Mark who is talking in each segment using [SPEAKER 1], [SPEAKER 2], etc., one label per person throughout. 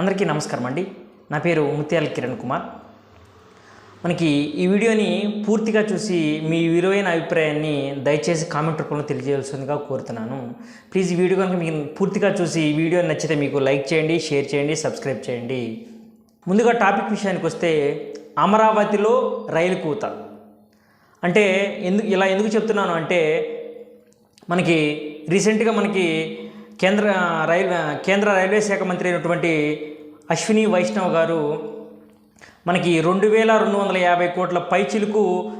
[SPEAKER 1] అందరికీ నమస్కారం అండి. నా పేరు ముత్యాల కిరణ్ కుమార్. మనకి ఈ వీడియోని పూర్తిగా చూసి మీ విలువైన అభిప్రాయాన్ని దయచేసి కామెంట్ రూపంలో తెలియజేయాల్సిందిగా కోరుతున్నాను. ప్లీజ్ ఈ వీడియో కనుక మీకు పూర్తిగా చూసి ఈ వీడియో నచ్చితే మీకు లైక్ చేయండి షేర్ చేయండి సబ్స్క్రైబ్ చేయండి. ముందుగా టాపిక్ విషయానికి వస్తే అమరావతిలో రైలు కూత. అంటే ఎందుకు ఇలా ఎందుకు చెప్తున్నాను అంటే మనకి రీసెంట్గా మనకి కేంద్ర రైల్వే కేంద్ర రైల్వే శాఖ మంత్రి అయినటువంటి అశ్విని వైష్ణవ్ గారు మనకి రెండు వేల రెండు వందల యాభై కోట్ల పైచిలుకు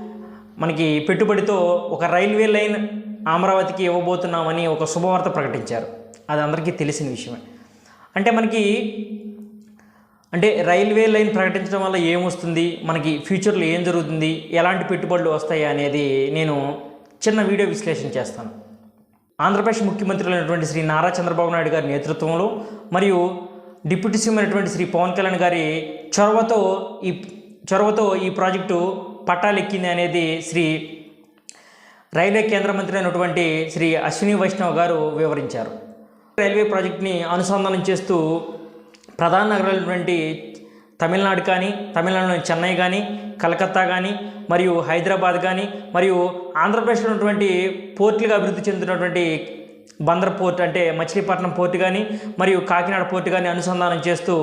[SPEAKER 1] మనకి పెట్టుబడితో ఒక రైల్వే లైన్ అమరావతికి ఇవ్వబోతున్నామని ఒక శుభవార్త ప్రకటించారు. అది అందరికీ తెలిసిన విషయమే. అంటే మనకి అంటే రైల్వే లైన్ ప్రకటించడం వల్ల ఏమొస్తుంది మనకి ఫ్యూచర్లో ఏం జరుగుతుంది? ఎలాంటి పెట్టుబడులు వస్తాయి అనేది నేను చిన్న వీడియో విశ్లేషణ చేస్తాను. ఆంధ్రప్రదేశ్ ముఖ్యమంత్రులైనటువంటి శ్రీ నారా చంద్రబాబు నాయుడు గారి నేతృత్వంలో మరియు డిప్యూటీ సీఎం అయినటువంటి శ్రీ పవన్ కళ్యాణ్ గారి చొరవతో ఈ చొరవతో ఈ ప్రాజెక్టు పట్టాలెక్కింది అనేది శ్రీ రైల్వే కేంద్ర మంత్రి అయినటువంటి శ్రీ అశ్విని వైష్ణవ్ గారు వివరించారు. రైల్వే ప్రాజెక్ట్ని అనుసంధానం చేస్తూ ప్రధాన నగరాలైనటువంటి తమిళనాడు కానీ తమిళనాడులోని చెన్నై కానీ కలకత్తా కానీ మరియు హైదరాబాద్ కానీ మరియు ఆంధ్రప్రదేశ్లో ఉన్నటువంటి పోర్టులుగా అభివృద్ధి చెందుతున్నటువంటి బందర్ పోర్ట్ అంటే మచిలీపట్నం పోర్టు కానీ మరియు కాకినాడ పోర్టు కానీ అనుసంధానం చేస్తూ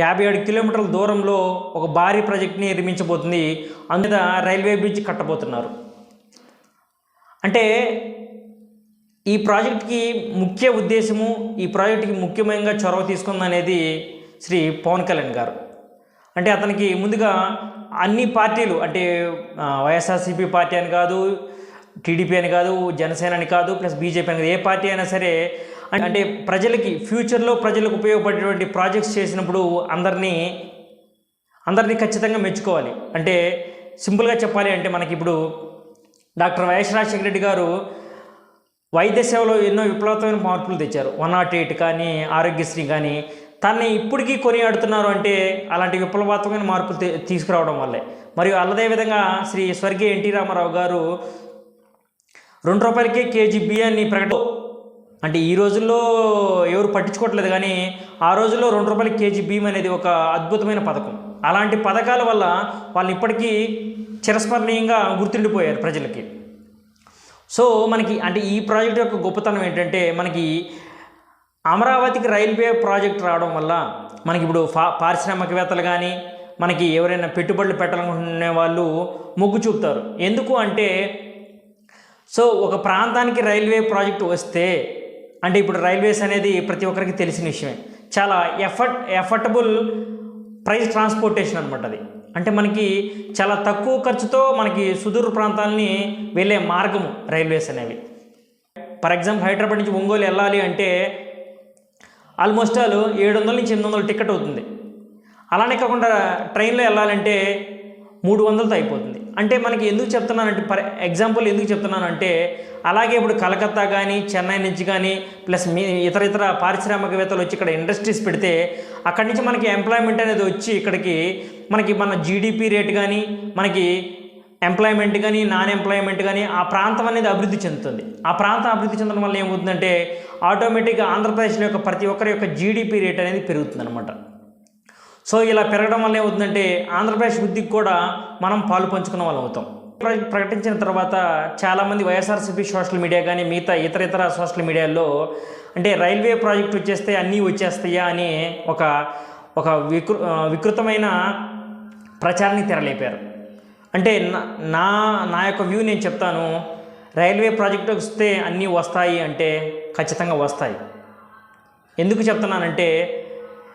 [SPEAKER 1] యాభై ఏడు కిలోమీటర్ల దూరంలో ఒక భారీ ప్రాజెక్ట్ని నిర్మించబోతుంది. అందుత రైల్వే బ్రిడ్జ్ కట్టబోతున్నారు. అంటే ఈ ప్రాజెక్ట్కి ముఖ్య ఉద్దేశము ఈ ప్రాజెక్ట్కి ముఖ్యమైన చొరవ తీసుకుందనేది శ్రీ పవన్ కళ్యాణ్ గారు. అంటే అతనికి ముందుగా అన్ని పార్టీలు అంటే వైఎస్ఆర్సీపీ పార్టీ అని కాదు టీడీపీ అని కాదు జనసేన అని కాదు ప్లస్ బీజేపీ అని కాదు ఏ పార్టీ అయినా సరే అంటే ప్రజలకి ఫ్యూచర్లో ప్రజలకు ఉపయోగపడేటువంటి ప్రాజెక్ట్స్ చేసినప్పుడు అందరినీ అందరినీ ఖచ్చితంగా మెచ్చుకోవాలి. అంటే సింపుల్గా చెప్పాలి అంటే మనకి ఇప్పుడు డాక్టర్ వైఎస్ రాజశేఖర రెడ్డి గారు వైద్య సేవలో ఎన్నో విప్లవమైన మార్పులు తెచ్చారు. వన్ నాట్ ఎయిట్ కానీ ఆరోగ్యశ్రీ కానీ తనని ఇప్పటికీ కొనియాడుతున్నారు అంటే అలాంటి విప్లవాత్మకమైన మార్పులు తీసుకురావడం వల్లే. మరియు అల్లదే విధంగా శ్రీ స్వర్గీయ ఎన్టీ రామారావు గారు రెండు రూపాయలకే కేజీ బియ్యాన్ని ప్రకట అంటే ఈ రోజుల్లో ఎవరు పట్టించుకోవట్లేదు కానీ ఆ రోజుల్లో రెండు రూపాయలకి కేజీ బియ్యం అనేది ఒక అద్భుతమైన పథకం. అలాంటి పథకాల వల్ల వాళ్ళు ఇప్పటికీ చిరస్మరణీయంగా గుర్తుండిపోయారు ప్రజలకి. సో మనకి అంటే ఈ ప్రాజెక్ట్ యొక్క గొప్పతనం ఏంటంటే మనకి అమరావతికి రైల్వే ప్రాజెక్ట్ రావడం వల్ల మనకి ఇప్పుడు ఫా పారిశ్రామికవేత్తలు కానీ మనకి ఎవరైనా పెట్టుబడులు పెట్టాలనుకునే వాళ్ళు మొగ్గు చూపుతారు. ఎందుకు అంటే సో ఒక ప్రాంతానికి రైల్వే ప్రాజెక్ట్ వస్తే అంటే ఇప్పుడు రైల్వేస్ అనేది ప్రతి ఒక్కరికి తెలిసిన విషయమే. చాలా ఎఫర్ట్ ఎఫర్టబుల్ ప్రైస్ ట్రాన్స్పోర్టేషన్ అనమాట అది. అంటే మనకి చాలా తక్కువ ఖర్చుతో మనకి సుదూర ప్రాంతాలని వెళ్ళే మార్గము రైల్వేస్ అనేవి. ఫర్ ఎగ్జాంపుల్ హైదరాబాద్ నుంచి ఒంగోలు వెళ్ళాలి అంటే ఆల్మోస్ట్ ఆల్ ఏడు వందల నుంచి ఎనిమిది వందల టికెట్ అవుతుంది. అలానే కాకుండా ట్రైన్లో వెళ్ళాలంటే మూడు వందలతో అయిపోతుంది. అంటే మనకి ఎందుకు చెప్తున్నానంటే ఫర్ ఎగ్జాంపుల్ ఎందుకు చెప్తున్నానంటే అలాగే ఇప్పుడు కలకత్తా కానీ చెన్నై నుంచి కానీ ప్లస్ మీ ఇతర ఇతర పారిశ్రామికవేత్తలు వచ్చి ఇక్కడ ఇండస్ట్రీస్ పెడితే అక్కడి నుంచి మనకి ఎంప్లాయ్మెంట్ అనేది వచ్చి ఇక్కడికి మనకి మన జీడిపి రేట్ కానీ మనకి ఎంప్లాయ్మెంట్ కానీ నాన్ ఎంప్లాయ్మెంట్ కానీ ఆ ప్రాంతం అనేది అభివృద్ధి చెందుతుంది. ఆ ప్రాంతం అభివృద్ధి చెందడం వల్ల ఏమవుతుందంటే ఆటోమేటిక్గా ఆంధ్రప్రదేశ్లో యొక్క ప్రతి ఒక్కరి యొక్క జీడిపి రేట్ అనేది పెరుగుతుందన్నమాట. సో ఇలా పెరగడం వల్ల ఏమవుతుందంటే ఆంధ్రప్రదేశ్ వృద్ధికి కూడా మనం పాలు పంచుకున్న వాళ్ళం అవుతాం. ప్రకటించిన తర్వాత చాలామంది వైఎస్ఆర్సీపీ సోషల్ మీడియా కానీ మిగతా ఇతర ఇతర సోషల్ మీడియాలో అంటే రైల్వే ప్రాజెక్ట్ వచ్చేస్తే అన్నీ వచ్చేస్తాయా అని ఒక ఒక వికృ వికృతమైన ప్రచారాన్ని తెరలేపారు. అంటే నా- నా నా యొక్క వ్యూ నేను చెప్తాను. రైల్వే ప్రాజెక్ట్ వస్తే అన్నీ వస్తాయి అంటే ఖచ్చితంగా వస్తాయి. ఎందుకు చెప్తున్నానంటే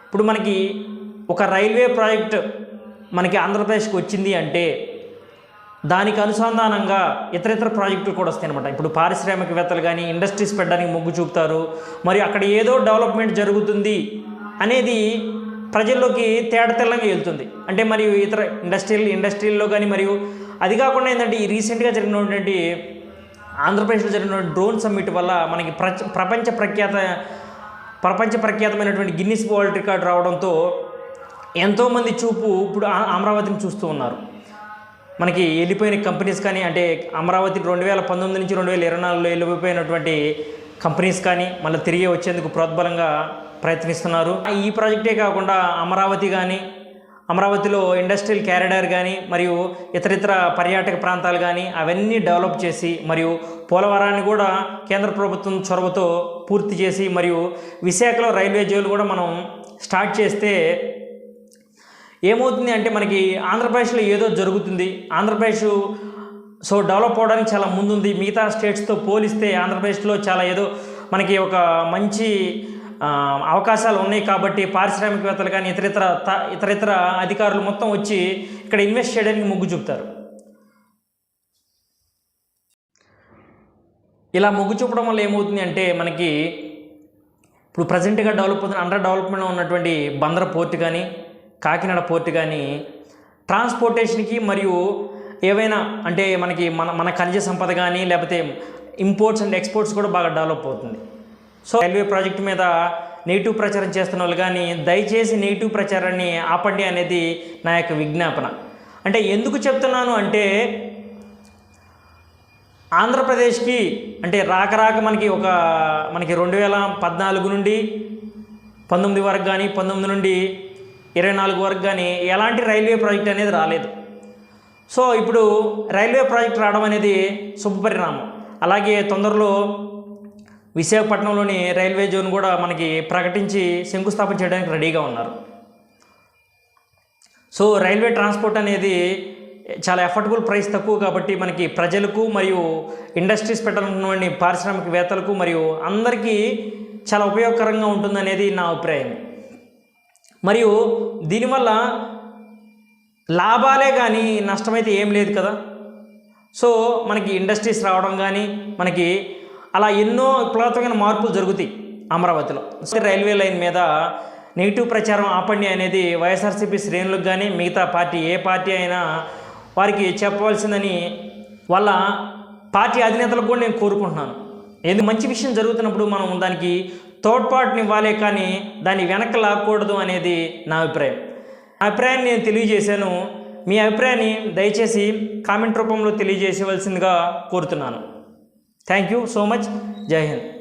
[SPEAKER 1] ఇప్పుడు మనకి ఒక రైల్వే ప్రాజెక్ట్ మనకి ఆంధ్రప్రదేశ్కి వచ్చింది అంటే దానికి అనుసంధానంగా ఇతర ఇతర ప్రాజెక్టులు కూడా వస్తాయి అనమాట ఇప్పుడు పారిశ్రామికవేత్తలు కానీ ఇండస్ట్రీస్ పెట్టడానికి మొగ్గు చూపుతారు. మరియు అక్కడ ఏదో డెవలప్మెంట్ జరుగుతుంది అనేది ప్రజల్లోకి తేడతెల్లంగా వెళ్తుంది. అంటే మరియు ఇతర ఇండస్ట్రియల్ ఇండస్ట్రీల్లో కానీ మరియు అది కాకుండా ఏంటంటే ఈ రీసెంట్గా జరిగినటువంటి ఆంధ్రప్రదేశ్లో జరిగిన డ్రోన్ సమ్మిట్ వల్ల మనకి ప్రచ ప్రపంచ ప్రఖ్యాత ప్రపంచ ప్రఖ్యాతమైనటువంటి గిన్నిస్ వరల్డ్ రికార్డ్ రావడంతో ఎంతోమంది చూపు ఇప్పుడు అమరావతిని చూస్తూ ఉన్నారు. మనకి వెళ్ళిపోయిన కంపెనీస్ కానీ అంటే అమరావతి రెండు వేల పంతొమ్మిది నుంచి రెండు వేల ఇరవై నాలుగులో వెళ్ళిపోయినటువంటి కంపెనీస్ కానీ మళ్ళీ తిరిగి వచ్చేందుకు ప్రోద్బలంగా ప్రయత్నిస్తున్నారు. ఈ ప్రాజెక్టే కాకుండా అమరావతి కానీ అమరావతిలో ఇండస్ట్రియల్ క్యారిడార్ కానీ మరియు ఇతరితర పర్యాటక ప్రాంతాలు కానీ అవన్నీ డెవలప్ చేసి మరియు పోలవరాన్ని కూడా కేంద్ర ప్రభుత్వం చొరవతో పూర్తి చేసి మరియు విశాఖలో రైల్వే జోలు కూడా మనం స్టార్ట్ చేస్తే ఏమవుతుంది అంటే మనకి ఆంధ్రప్రదేశ్లో ఏదో జరుగుతుంది. ఆంధ్రప్రదేశ్ సో డెవలప్ అవడానికి చాలా ముందుంది. మిగతా స్టేట్స్తో పోలిస్తే ఆంధ్రప్రదేశ్లో చాలా ఏదో మనకి ఒక మంచి అవకాశాలు ఉన్నాయి కాబట్టి పారిశ్రామికవేత్తలు కానీ ఇతరితర త- ఇతరితర అధికారులు మొత్తం వచ్చి ఇక్కడ ఇన్వెస్ట్ చేయడానికి మొగ్గు చూపుతారు. ఇలా మొగ్గు చూపడం వల్ల ఏమవుతుంది అంటే మనకి ఇప్పుడు ప్రజెంట్గా డెవలప్ అవుతున్న అండర్ డెవలప్మెంట్లో ఉన్నటువంటి బందర పోర్ట్ కానీ కాకినాడ పోర్ట్ కానీ ట్రాన్స్పోర్టేషన్కి మరియు ఏవైనా అంటే మనకి మన మన ఖనిజ సంపద కానీ లేకపోతే ఇంపోర్ట్స్ అండ్ ఎక్స్పోర్ట్స్ కూడా బాగా డెవలప్ అవుతుంది. సో రైల్వే ప్రాజెక్ట్ మీద నెగిటివ్ ప్రచారం చేస్తున్న వాళ్ళు కానీ దయచేసి నెగిటివ్ ప్రచారాన్ని ఆపండి అనేది నా యొక్క విజ్ఞాపన. అంటే ఎందుకు చెప్తున్నాను అంటే ఆంధ్రప్రదేశ్కి అంటే రాక రాక మనకి ఒక మనకి రెండు వేల పద్నాలుగు నుండి పంతొమ్మిది వరకు కానీ పంతొమ్మిది నుండి ఇరవై నాలుగు వరకు కానీ ఎలాంటి రైల్వే ప్రాజెక్ట్ అనేది రాలేదు. సో ఇప్పుడు రైల్వే ప్రాజెక్ట్ రావడం అనేది శుభపరిణామం. అలాగే తొందరలో విశాఖపట్నంలోని రైల్వే జోన్ కూడా మనకి ప్రకటించి శంకుస్థాపన చేయడానికి రెడీగా ఉన్నారు. సో రైల్వే ట్రాన్స్పోర్ట్ అనేది చాలా ఎఫర్టబుల్ ప్రైస్ తక్కువ కాబట్టి మనకి ప్రజలకు మరియు ఇండస్ట్రీస్ పెట్టాలనుకున్న పారిశ్రామికవేత్తలకు మరియు అందరికీ చాలా ఉపయోగకరంగా ఉంటుందనేది నా అభిప్రాయం. మరియు దీనివల్ల లాభాలే కానీ నష్టమైతే ఏం లేదు కదా. సో మనకి ఇండస్ట్రీస్ రావడం కానీ మనకి అలా ఎన్నో విప్లవాత్మకమైన మార్పులు జరుగుతాయి అమరావతిలో. సో రైల్వే లైన్ మీద నెగిటివ్ ప్రచారం ఆపండి అనేది వైఎస్ఆర్సీపీ శ్రేణులకు కానీ మిగతా పార్టీ ఏ పార్టీ అయినా వారికి చెప్పవలసిందని వాళ్ళ పార్టీ అధినేతలకు కూడా నేను కోరుకుంటున్నాను. ఎందుకు మంచి విషయం జరుగుతున్నప్పుడు మనం దానికి తోడ్పాటునివ్వాలే కానీ దాన్ని వెనక్కి లాక్కూడదు అనేది నా అభిప్రాయం. నా అభిప్రాయాన్ని నేను తెలియజేశాను. మీ అభిప్రాయాన్ని దయచేసి కామెంట్ రూపంలో తెలియజేసేవలసిందిగా కోరుతున్నాను. thank you so much. Jai hind.